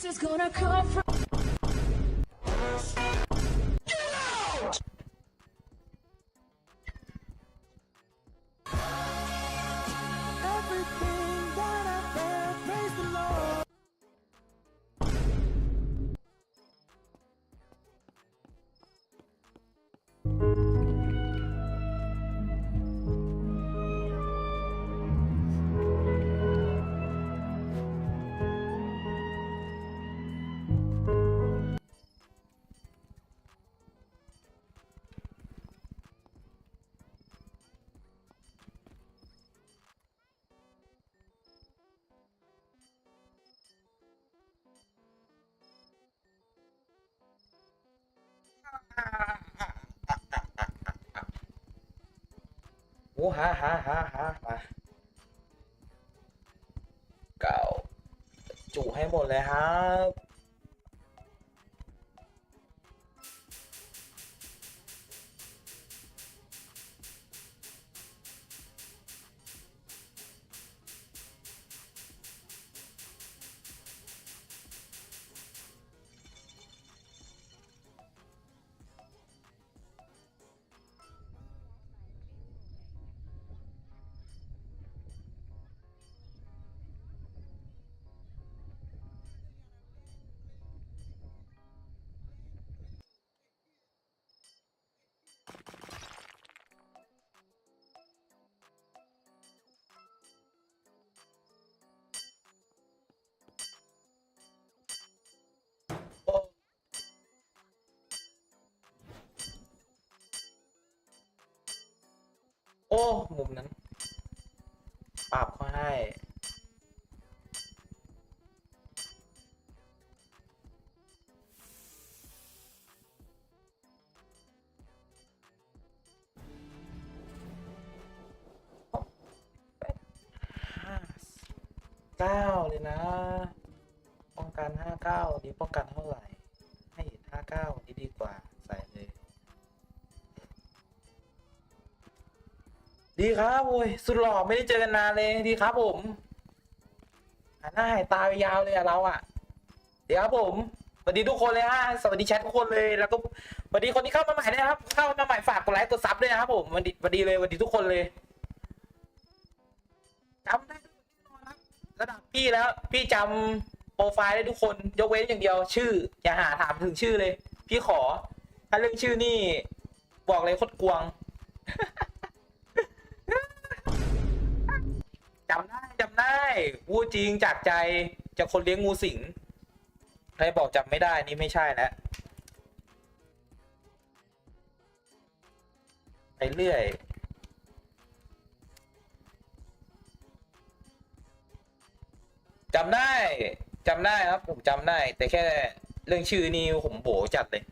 This is gonna come from. โอ้ฮ่าฮ่าฮ่าฮ่ามาเก่าจุให้หมดเลยครับ อ้มุมนั้น ปรับเขาให้ห้าเก้าเลยนะ ป้องกันห้าเก้านี้ป้องกันเท่าไหร่ ดีครับโอ้ยสุดหล่อไม่ได้เจอกันนานเลยดีครับผมหันหน้าหายตาไปยาวเลยอะเราอะเดี๋ยวครับผมสวัสดีทุกคนเลยฮะสวัสดีแชททุกคนเลยแล้วก็สวัสดีคนที่เข้ามาใหม่ด้วยนะครับ เข้ามาใหม่ฝากกดไลค์กดซับด้วยนะครับผมสวัสดีสวัสดีเลยสวัสดีทุกคนเลยจำได้ทุกคนนอนครับระดับพี่แล้ว พี่จำโปรไฟล์ได้ทุกคนยกเว้นอย่างเดียว ชื่อ อย่าหาถามถึงชื่อเลย พี่ขอ ถ้าเรื่องชื่อนี่ บอกเลยโคตรกวง พูดจริงจากใจจากคนเลี้ยงงูสิงใครบอกจำไม่ได้นี่ไม่ใช่แล้วไปเรื่อยจำได้จำได้ครับผมจำได้ แต่แค่เรื่องชื่อนี่ผมโบจัดเลย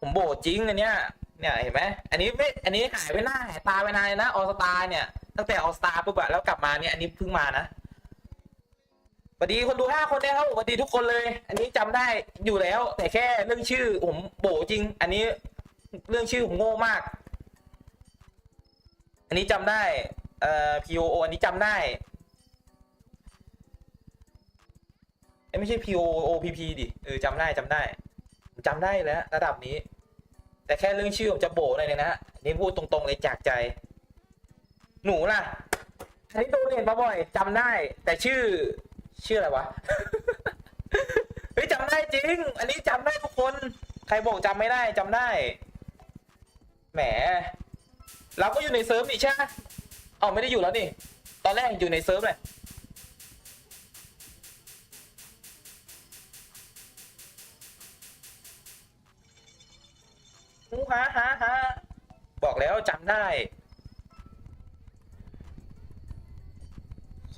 ผมโบจริงอันเนี้ยเนี่ยเห็นไหมอันนี้ไม่อันนี้หายไปหน้าหายตาไปนานเลยนะออสตาเนี่ย ตั้งแต่ออสตาปุ๊บอะแล้วกลับมาเนี่ยอันนี้เพิ่งมานะสวัสดีคนดูห้าคนนี่ยครับสวัสดีทุกคนเลย อันนี้จำได้อยู่แล้ว แต่แค่เรื่องชื่อผมโบจริง อันนี้เรื่องชื่อผมโง่มาก อันนี้จำได้เอ่อ POO อันนี้จำได้ไม่ใช่ POOPP ดิเออจำได้จำได้จำได้แล้วระดับนี้ แต่แค่เรื่องชื่อผมจะโบหน่อยนึงนะฮะนนี่พูดตรงๆเลยจากใจ หนูล่ะอันนี้โดนเรียนมาบ่อยจำได้ แต่ชื่อ ชื่ออะไรวะ เฮ้ยจำได้จริง อันนี้จำได้ทุกคน ใครบอกจำไม่ได้จำได้ แหม เราก็อยู่ในเซิร์ฟนี่ใช่ไหมอ๋อไม่ได้อยู่แล้วนี่ ตอนแรกอยู่ในเซิร์ฟเลยฮูฮาฮาฮาบอกแล้วจำได้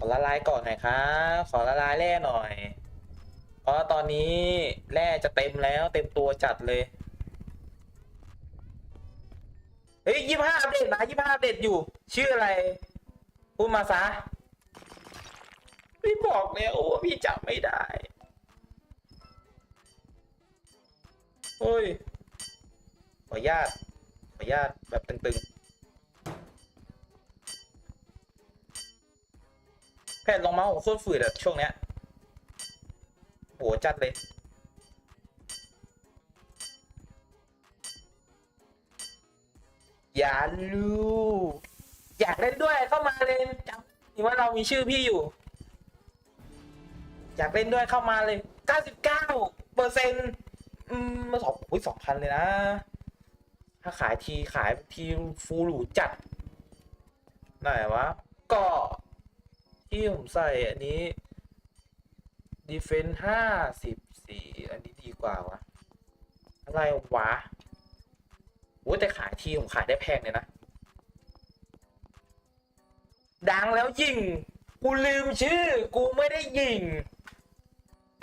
อละลายก่อนหน่อยครับ ขอละลายแร่หน่อย เพราะตอนนี้แร่จะเต็มแล้วเต็มตัวจัดเลย เฮ้ยยี่ห้าอัปเดตนะยี่ห้าอัปเดตอยู่ ชื่ออะไร พูดมาซะพี่บอกแล้วว่าพี่จำไม่ได้โอ้ย ขออนุญาต ขออนุญาตแบบตึงๆ แผ่นรองเมาส์ผมโคตรฝืดอะช่วงเนี้ยจัดเลย อย่าลูอยากเล่นด้วยเข้ามาเลยจำนี่ว่าเรามีชื่อพี่อยู่ อยากเล่นด้วยเข้ามาเลย99เปอร์เซ็นต์อืมมาสองโอ้ยสองพันเลยนะ ถ้าขายทีขายทีฟูหรูจัดไหนวะ ก็ ที่ผมใส่อันนี้ defense ห้าสิบสี่อันนี้ดีกว่าวะอะไรวะโอ้ยแต่ขายทีผมขายได้แพงเลยนะ ดังแล้วยิง กูลืมชื่อ กูไม่ได้ยิง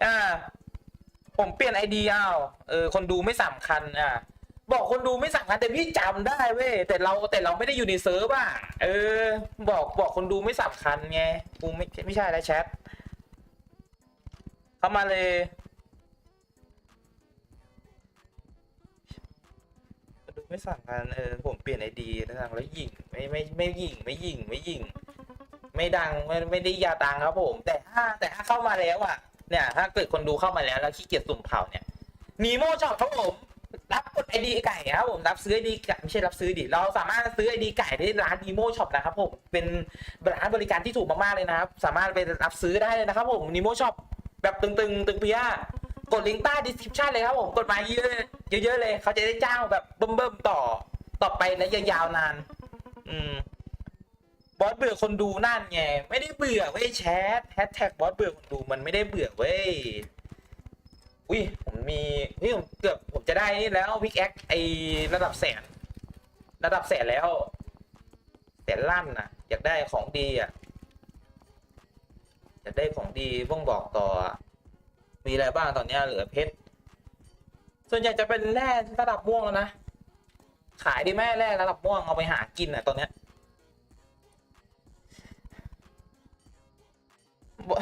อ่า ผมเปลี่ยนไอเดีเอาเออ คนดูไม่สำคัญอะ บอกคนดูไม่สำคัญแต่พี่จำได้เว้ยแต่เราแต่เราไม่ได้อยู่ในเซิร์ฟอะเออ บอกบอกคนดูไม่สำคัญไงกูไม่ไม่ใช่แล้วแชทเข้ามาเลยดูไม่สั่งกันเออผมเปลี่ยนไอดีแล้วสั่งแล้วยิงไม่ไม่ไม่ยิงไม่ยิงไม่ยิง ไม่ดังไม่ไม่ได้ยาดังครับผม แต่ถ้าแต่ถ้าเข้ามาแล้วอะเนี่ย ถ้าเกิดคนดูเข้ามาแล้วแล้วขี้เกียจสุ่มเผาเนี่ยนีโมช็อปครับผม รับกดไอดีไก่ครับผมรับซื้อไอดีไก่ไม่ใช่รับซื้อดิเราสามารถซื้อไอดีไก่ได้ร้านนีโมช็อปนะครับผมเป็นร้านบริการที่ถูกมากๆเลยนะครับ สามารถไปรับซื้อได้เลยนะครับผมนีโมช็อปแบบตึงๆตึงเปียกดลิงก์ใต้ description เลยครับผมกดมาเยอะเยอะๆเลย เขาจะได้จ้างแบบเบิ่มๆต่อต่อไปนะยาวๆนาน อืมบอสเบื่อคนดูนั่นไงไม่ได้เบื่อเว้ยแชทแฮชแท็กบอสเบื่อคนดูมันไม่ได้เบื่อเว้ย อุ้ยผมมีนี่ผมเกือบผมจะได้นี่แล้วพิกแอคไอระดับแสน ระดับแสนแล้วแสนลั่นนะอยากได้ของดีอะอยากได้ของดีบ้องบอกต่อ มีอะไรบ้างตอนนี้เหลือเพชรส่วนใหญ่จะเป็นแร่ระดับม่วงแล้วนะขายดีแม่แร่ระดับม่วงเอาไปหากินอะตอนเนี้ย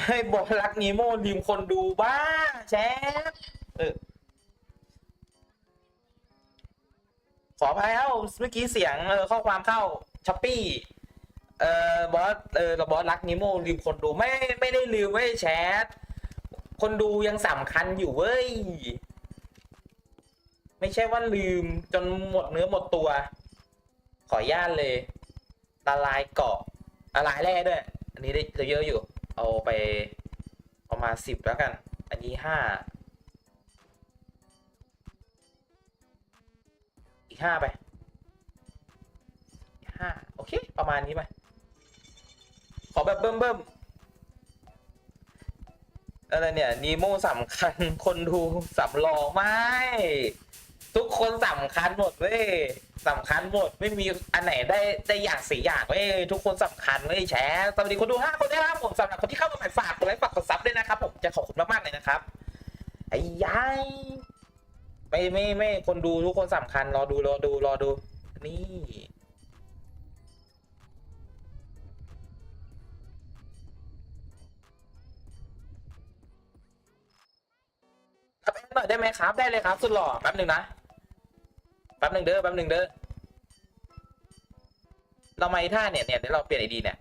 ให้บอกรักนีโมลืมคนดูบ้างแชฟเออขออภัยครับเมื่อกี้เสียงเออข้อความเข้าช้อปปี้เอ่อบอสเออเราบอสรักนิโมลืมคนดูไม่ไม่ได้ลืมเว้แชท คนดูยังสำคัญอยู่เว้ย ไม่ใช่ว่าลืมจนหมดเนื้อหมดตัว ขออนุญาตเลยละลายเกาะละลายแร่ด้วย อันนี้ได้เยอะอยู่ เอาไปประมาณสิบแล้วกัน อันนี้ห้าอีกห้าไปห้าโอเค ประมาณนี้ไป ขอแบบเบิ่มเบิ่มอะไรเนี่ยนีโมสำคัญคนดูสำรองไม่ ทุกคนสำคัญหมดเว้ย สำคัญหมดไม่มีอันไหนได้ได้อย่างสี่อย่างเว้ยทุกคนสำคัญเว้ยแชร์สวัสดีคนดูห้าคนได้ครับผมสำหรับคนที่เข้ามาใหม่ฝากกดไลค์ฝากกดซับด้วยนะครับผมจะขอบคุณมากๆเลยนะครับไอ้ยายไม่ไม่ไม่คนดูทุกคนสำคัญรอดูรอดูรอดูนี่ครับแอดหน่อยได้ไหมครับได้เลยครับ สุดหล่อแป๊บหนึ่งนะ แป๊บหนึ่งเด้อแป๊บหนึ่งเด้อเรามาท่าเนี่ยเนี่ยเดี๋ยวเราเปลี่ยนไอดีเนี่ย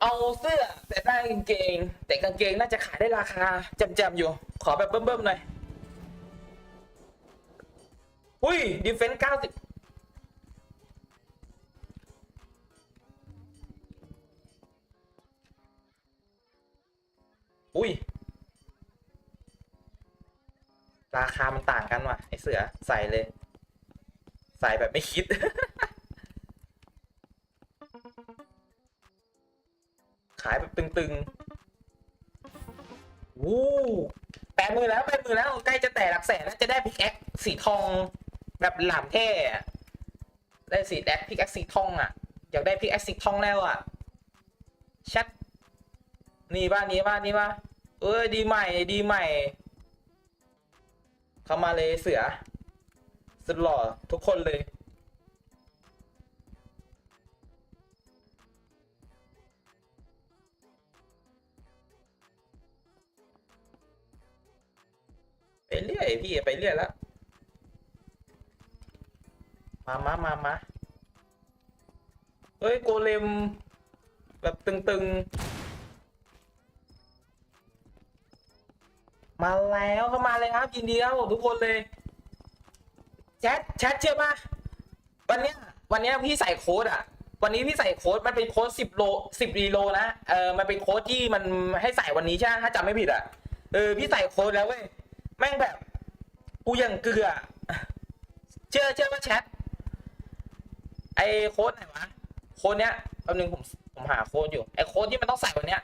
เอาเสื้อแต่ได้กางเกง แต่กางเกงน่าจะขายได้ราคาจำๆอยู่ ขอแบบเบิ่มๆหน่อย อุ้ยดีเฟนส์เก้าสิบอุ้ย ราคามันต่างกันว่ะ ไอเสือใส่เลย ใส่แบบไม่คิด ขายแบบตึงๆวู้แปดมือแล้วแปดมือแล้ว ใกล้จะแตะหลักแสนแล้วจะได้พิกแอคสีทอง แบบหลามเท่ได้สิแดกพิกแอซิคทองอะ อยากได้พิกแอซิคทองแล้วอะ ชัด นี่บ้านนี้บ้านนี้บ้าเออดีใหม่ดีใหม่ เข้ามาเลยเสือ สุดหล่อทุกคนเลยไปเรื่อยพี่ไปเรื่อยแล้ว มามามามาเฮ้ยโกเลม แบบตึงๆ มาแล้วเข้ามาเลยครับยินดีครับผมทุกคนเลยแชทแชทเชื่อปะวันเนี้ยวันเนี้ยพี่ใส่โค้ดอะ วันนี้พี่ใส่โค้ดมันเป็นโค้ดสิบโลสิบรีโลนะเออมันเป็นโค้ดที่มันให้ใส่วันนี้ใช่ไหมถ้าจำไม่ผิดอะเออพี่ใส่โค้ดแล้วเว้ยแม่งแบบกูยังเกลือเชื่อเชื่อว่าแชท อโค้ดไหนวะโค้ดเนี้ยแป๊บนึงผมผมหาโค้ดอยู่ไอโค้ดที่มันต้องใส่วันเนี้ย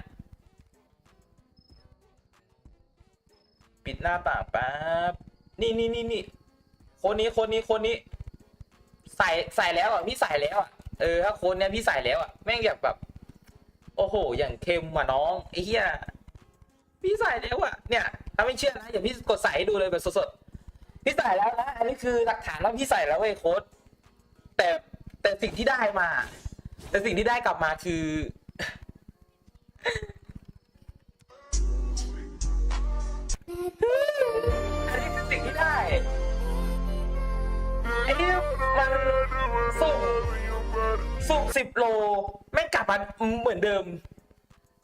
ปิดหน้าต่างแป๊บนี่นี่นี่นี่โคนนี้โคนนี้โคนนี้ ใส่ใส่แล้วอะพี่ใส่แล้วอะเออถ้าโคนเนี้ยพี่ใส่แล้วอะแม่งอยากแบบ โอ้โห อย่างเค็มว่ะน้องไอ้เหี้ยพี่ใส่แล้วอะเนี่ยถ้าไม่เชื่อนะอย่าพี่กดใส่ให้ดูเลยแบบสดๆพี่ใส่แล้วนะอันนี้คือหลักฐานว่าพี่ใส่แล้วเว้ยโค้ดแต่ แต่สิ่งที่ได้มา แต่สิ่งที่ได้กลับมาคือ อันนี้คือสิ่งที่ได้ไอ้นี่มันสุ่มสุ่มสิบโลไม่งกลับมาเหมือนเดิม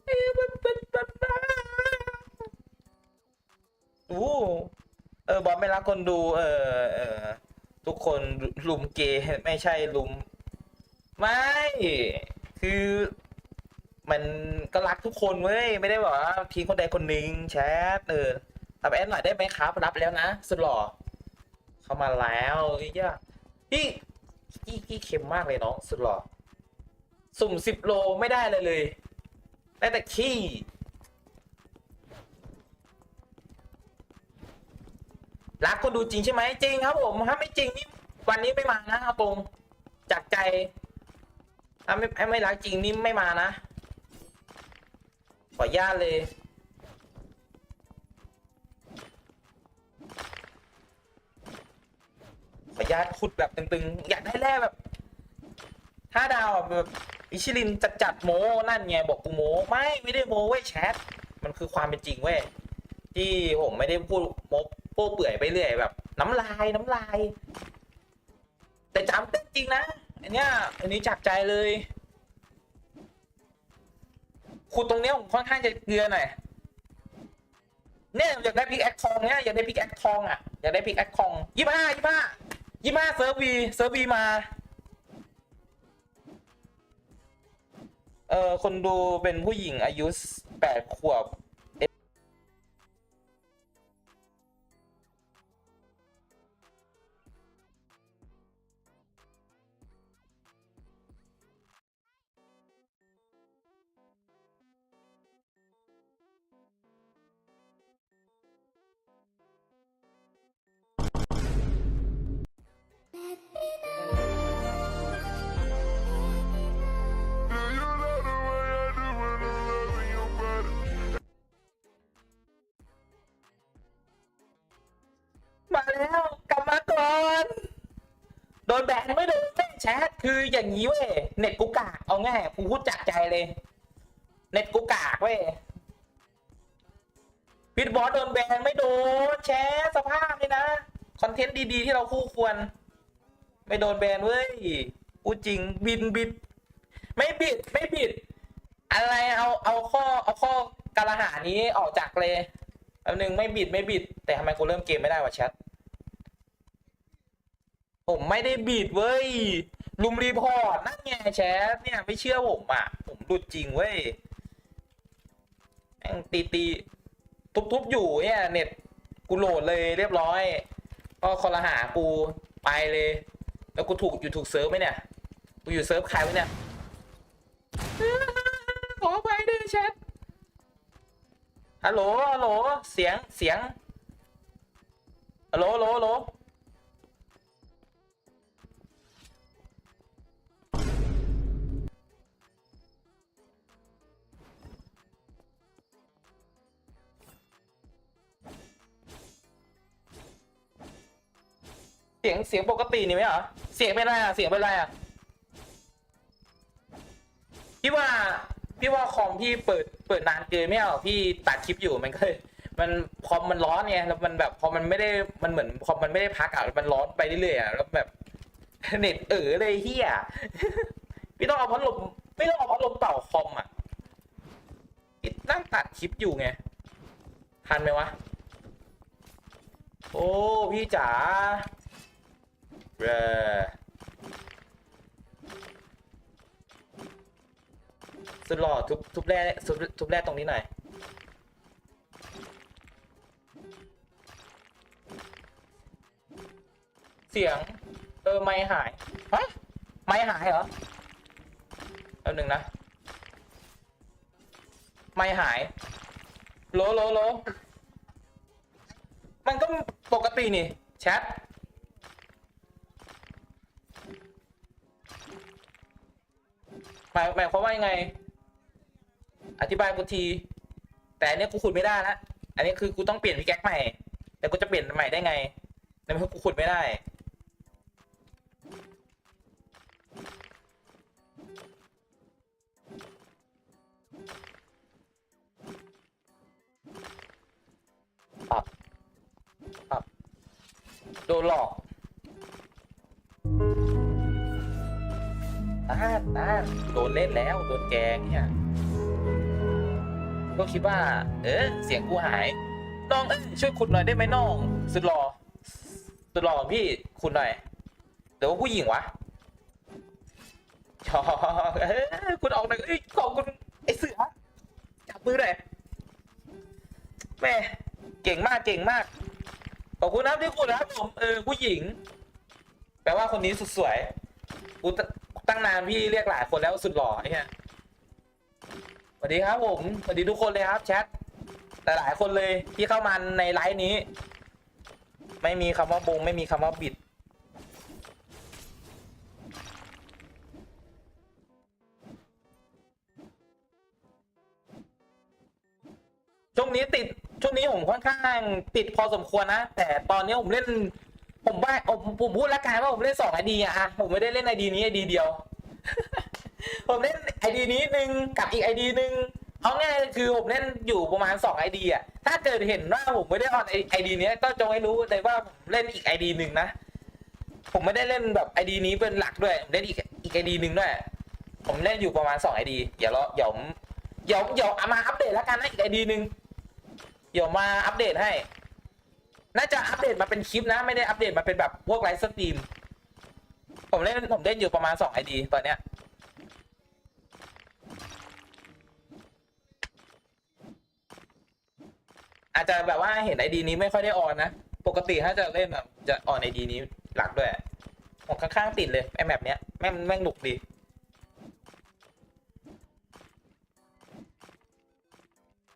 เอ้มันเป็นแบบโอ้เออบอสไม่รักคนดู เออเออ ทุกคนลุมเกย์ไม่ใช่ลุม ไม่ คือมันก็รักทุกคนเว้ยไม่ได้บอกว่าทีคนใดคนหนึ่งแชทเออตับแอดหน่อยได้ไหมครับรับแล้วนะสุดหล่อเข้ามาแล้วไอ้เหี้ยพี่พี่พี่เค็มมากเลยน้องสุดหล่อสุ่มสิบโลไม่ได้เลยเลยได้แต่ขี้ รักคนดูจริงใช่ไหมจริงครับผมถ้าไม่จริงนี่วันนี้ไม่มานะเอาตรงจากใจถ้าไม่ถ้าไม่รักจริงนี่ไม่มานะขออนุญาตเลยขออนุญาตขุดแบบตึงๆ อยากได้แร่แบบห้าดาวแบบอิชิลินจัดจัดๆโมนั่นไงบอกกูโมไม่ไม่ได้โมเว้ยแชทมันคือความเป็นจริงเว้ยที่ผมไม่ได้พูดโม โป้เปื่อยไปเรื่อยแบบ น้ำลายน้ำลาย แต่จำได้จริงนะอันเนี้ยอันนี้จากใจเลยขุดตรงเนี้ยผมค่อนข้างจะเกลือหน่อยเนี่ยอยากได้พิกแอคทองเนี่ยอยากได้พิกแอคทองอะอยากได้พิกแอคทองยี่ห้ายี่ห้ายี่ห้าเซิร์ฟวีเซิร์ฟวีมาเออคนดูเป็นผู้หญิงอายุแปดขวบ แบนไม่โดนแชทคืออย่างนี้เว้ยเน็ตกูกากเอาง่ายกูพูดจากใจเลย เน็ตกูกากเว้ยปิดบอสโดนแบนไม่โดนแชทสภาพเลยนะคอนเทนต์ดีๆที่เราคู่ควร ไม่โดนแบนเว้ยพูจริงบินบิด ไม่บิดไม่บิด อะไรเอาเอาข้อเอาข้อกาลหานี้ออกจากเลยแป๊บนึงไม่บิดไม่บิด แต่ทำไมกูเริ่มเกมไม่ได้วะแชท ผมไม่ได้บิดเว้ยลุมรีพอร์ตนั่นไงแชทเนี่ยไม่เชื่อผมอะ ผมหลุดจริงเว้ยแม่งตีตีทุบทุบๆอยู่เนี่ยเน็ตกูโหลดเลยเรียบร้อย ก็คอลหากูไปเลย แล้วกูถูกอยู่ถูกเซิร์ฟไหมเนี่ยกูอยู่เซิร์ฟใครวะเนี่ยขอไปด้วยแชทฮัลโหลฮัลโหลเสียงเสียงฮัลโหลฮัลโหล สียงเสียงปกตินี่ไหมเหรอ เสียงเป็นไรอะ เสียงเป็นไรอะ พี่ว่า พี่ว่าคอมพี่เปิดเปิดนานเกินไม่เอาพี่ตัดคลิปอยู่มันก็เลยมันคอมมันร้อนไงแล้วมันแบบพอมันไม่ได้มันเหมือนคอมมันไม่ได้พักอะมันร้อนไปเรื่อยๆอะแล้วแบบเน็ตเออเลยเฮียพี่ต้องเอาพัดลมไม่ต้องเอาพัดลมเป่าคอมอะนั่งตัดคลิปอยู่ไงทันไหมวะ โอ้พี่จ๋า เออสุดหล่อทุบทุบแร่ทุบทุบแร่ตรงนี้หน่อยเสียง เออ ไม่หาย ฮะ ไม่หายเหรอแป๊บหนึ่งนะ ไม่หายโลโลโลมันก็ปกตินี่ แชท หมายหมายความว่ายังไง อธิบายกูที แต่อันเนี้ยกูขุดไม่ได้ละอันนี้คือกูต้องเปลี่ยนพิกแก๊กใหม่ แต่กูจะเปลี่ยนใหม่ได้ไงในเมื่อกูขุดไม่ได้ ปับปับโดนหลอก อ่าอ่านโดนเล่นแล้วโดนแกงเนี่ยก็คิดว่า เออเสียงกูหายน้องเอ้ยช่วยขุดหน่อยได้ไหมน้อง สุดหล่อสุดหล่อพี่ขุดหน่อยเดี๋ยวผู้หญิงวะชอเอ้ยคุณออกหน่อยเอ้ยขอบคุณไอ้เสือจับมือหน่อยแม่เก่งมากเก่งมากขอบคุณนะที่คุณนะครับผมเออผู้หญิง แปลว่าคนนี้สุดสวยกู ตั้งนานพี่เรียกหลายคนแล้วสุดหล่อเนี่ยสวัสดีครับผมสวัสดีทุกคนเลยครับแชทแต่หลายคนเลยที่เข้ามาในไลฟ์นี้ ไม่มีคำว่าบงไม่มีคำว่าบิดช่วงนี้ติดช่วงนี้ผมค่อนข้างติดพอสมควรนะ แต่ตอนนี้ผมเล่น ผมว่าผมผมพูดแล้วกันว่าผมเล่นสองไอดีอะอะผมไม่ได้เล่นไอดีนี้ไอดีเดียว ผมเล่นไอดีนี้หนึ่งกับอีกไอดีหนึ่งเอาง่ายคือผมเล่นอยู่ประมาณสองไอดีอะถ้าเกิดเห็นว่าผมไม่ได้ออนไอดีนี้ก็จงให้รู้เลยว่าผมเล่นอีกไอดีหนึ่งนะผมไม่ได้เล่นแบบไอดีนี้เป็นหลักด้วยผมเล่นอีกอีกไอดีหนึ่งด้วยผมเล่นอยู่ประมาณสองไอดีเดี๋ยวเราเดี๋ยวผมเดี๋ยวเดี๋ยวเอามาอัปเดตแล้วกันนะอีกไอดีหนึ่งเดี๋ยวมาอัปเดตให้ น่าจะอัปเดตมาเป็นคลิปนะ ไม่ได้อัปเดตมาเป็นแบบพวกไลฟ์สตรีม ผมเล่นผมเล่นอยู่ประมาณสองไอดีตอนเนี้ย อาจจะแบบว่าเห็นไอดีนี้ไม่ค่อยได้ออนนะ ปกติถ้าจะเล่นแบบจะออนไอดีนี้หลักด้วยผมข้างๆติดเลยไอแมปเนี้ยแม่งแม่งหนุกดี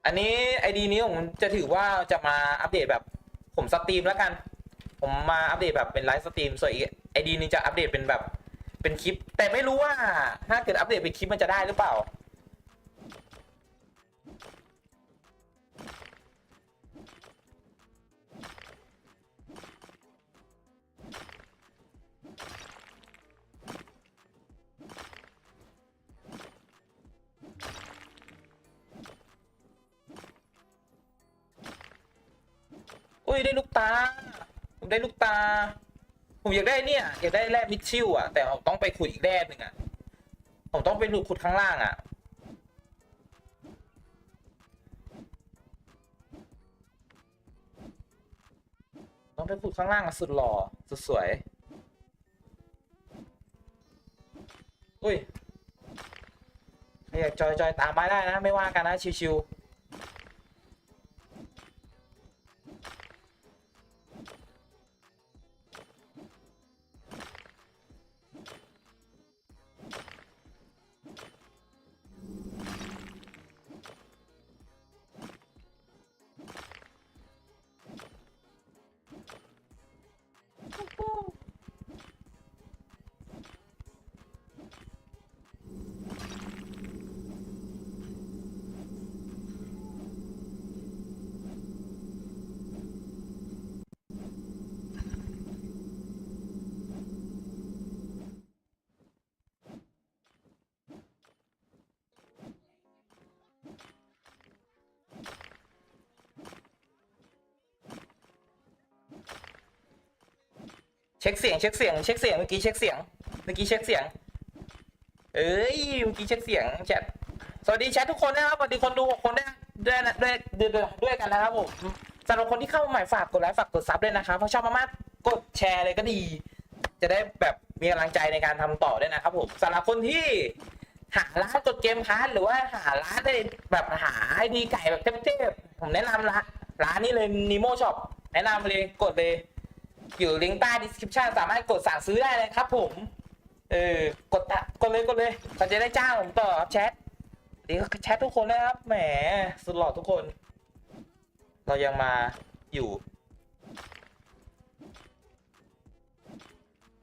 อันนี้ไอดีนี้ผมจะถือว่าจะมาอัปเดตแบบ ผมสตรีมแล้วกัน ผมมาอัปเดตแบบเป็นไลฟ์สตรีมส่วนไอดีนี้จะอัปเดตเป็นแบบเป็นคลิป แต่ไม่รู้ว่าถ้าเกิดอัปเดตเป็นคลิปมันจะได้หรือเปล่า ยได้ลูกตา ผมได้ลูกตา ผมอยากได้เนี่ย อยากได้แร่มิชชิลอะ แต่ผมต้องไปขุดอีกแร่หนึ่งอะ ผมต้องไปดูขุดข้างล่างอะต้องไปขุดข้างล่างอะสุดหล่อสุดสวย อุ้ยอยากจอยจอยตามมาได้นะ ไม่ว่ากันนะชิวๆ เช็คเสียงเช็คเสียงเช็คเสียงเมื่อกี้เช็คเสียงเมื่อกี้เช็คเสียง เอ้ยเมื่อกี้เช็คเสียงแชทสวัสดีแชททุกคนนะครับสวัสดีคนดูหกคนด้ด้วยนะด้วยด้วยด้วยด้วยกันนะครับผมสำหรับคนที่เข้ามาใหม่ฝากกดไลค์ฝากกดซับด้วยนะครับเพราะชอบมากๆกดแชร์เลยก็ดี จะได้แบบมีกำลังใจในการทำต่อด้วยนะครับผมสำหรับคนที่หาร้านกดเกมพาร์ทหรือว่าหาร้านได้แบบหาไอดีไก่แบบเทพๆผมแนะนำร้านร้านนี้เลยนิโมช็อปแนะนำเลยกดเลย อยู่ลิงก์ใต้ description สามารถกดสั่งซื้อได้เลยครับผม เออกดตะกดเลยกดเลยเขาจะได้จ้างผมต่อครับแชทดีแชททุกคนนะครับแหมสุดหล่อทุกคน เรายังมาอยู่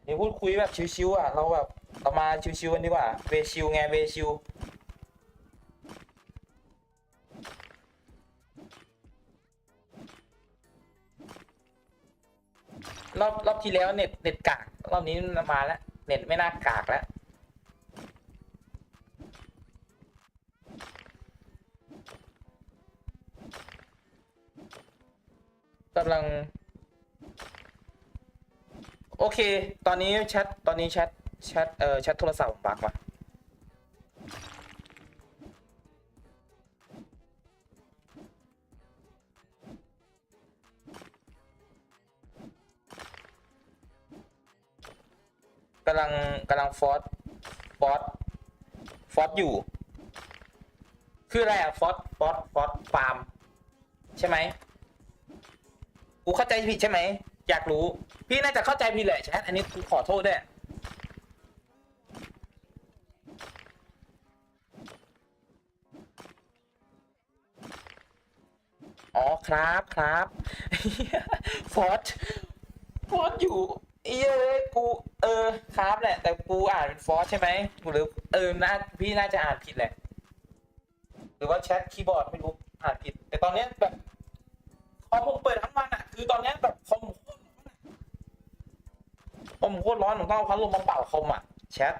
นี่พูดคุยแบบชิวๆอะเราแบบเรามาชิวๆกันดีกว่าเวชิวไงเวชิว รอบรอบที่แล้วเน็ตเน็ตกาก รอบนี้มาแล้ว เน็ตไม่น่ากากแล้วกำลัง โอเค ตอนนี้แชทตอนนี้แชทแชทเอ่อแชทโทรศัพท์ผมบักว่ะำลังกำลังฟอสฟอสฟอสอยู่ คืออะไรอะฟอสฟอสฟอสฟาร์ม ใช่ไหมกูเข้าใจผิดใช่ไหม อยากรู้ พี่น่าจะเข้าใจผิดแหละแชทอันนี้กูขอโทษด้วยอ๋อครับครับฟอสฟอสอยู่ เอ้ยกูเออครับแหละ แต่กูอ่านเป็นฟอสใช่ไหมหรือเออน่าพี่น่าจะอ่านผิดแหละ หรือว่าแชทคีย์บอร์ดไม่รู้อ่านผิด แต่ตอนเนี้ยแบบคอมผมเปิดทั้งวันอะ คือตอนเนี้ยแบบคอมโคตรร้อนคอมโคตรร้อนผมต้องเอาพัดลมมาเป่าคอมอะแชท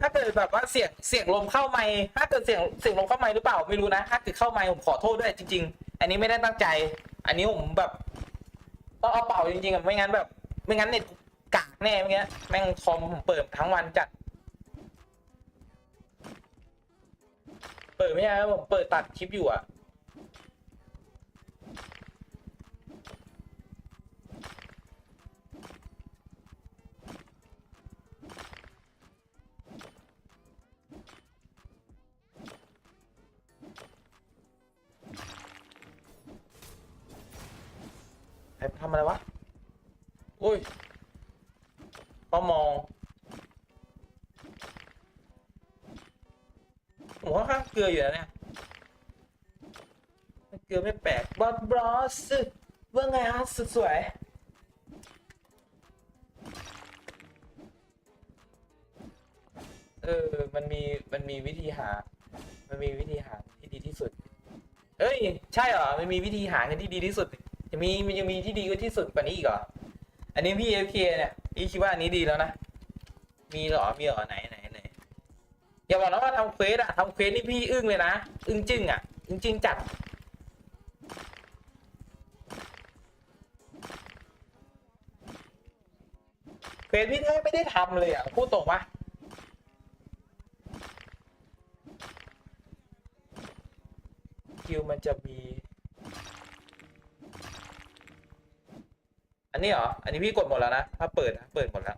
ถ้าเกิดแบบว่าเสียงเสียงลมเข้าไมค์ถ้าเกิดเสียงเสียงลมเข้าไมค์หรือเปล่าไม่รู้นะ ถ้าเกิดเข้าไมค์ผมขอโทษด้วยจริง ๆ อันนี้ไม่ได้ตั้งใจ อันนี้ผมแบบ ต้องเอาเป่าจริงๆอะไม่งั้นแบบ ไม่งั้นเน็ตกากแน่เมื่อกี้แม่งคอมผมเปิดทั้งวันจัด เปิดไม่ใช่ครับผมเปิดตัดคลิปอยู่อะ อ้ทำอะไรวะ อุ้ยป้ามองผมค่อนข้างเกลืออยู่นะเนี่ยเกลือไม่แปลกบอสบอสว่าไงฮะสุดสวยเออ มันมี มันมีวิธีหา มันมีวิธีหาที่ดีที่สุด เอ้ย ใช่เหรอ มันมีวิธีหาเงินที่ดีที่สุด จะมีมันยังมีที่ดีกว่าที่สุดกว่านี้อีกเหรอ อันนี้พี่เอฟเคเนี่ยพี่คิดว่าอันนี้ดีแล้วนะ มีเหรอ มีเหรอไหนไหนไหนอย่าบอกนะว่าทำเควสอะทำเควสนี่พี่อึ้งเลยนะ อึ้งจึ้งอะอึ้งจึ้งจัดเควสพี่แทบไม่ได้ทำเลยอะพูดตรงปะคิวมันจะมี นี่เหรอ อันนี้พี่กดหมดแล้วนะ ถ้าเปิดนะ เปิดหมดแล้ว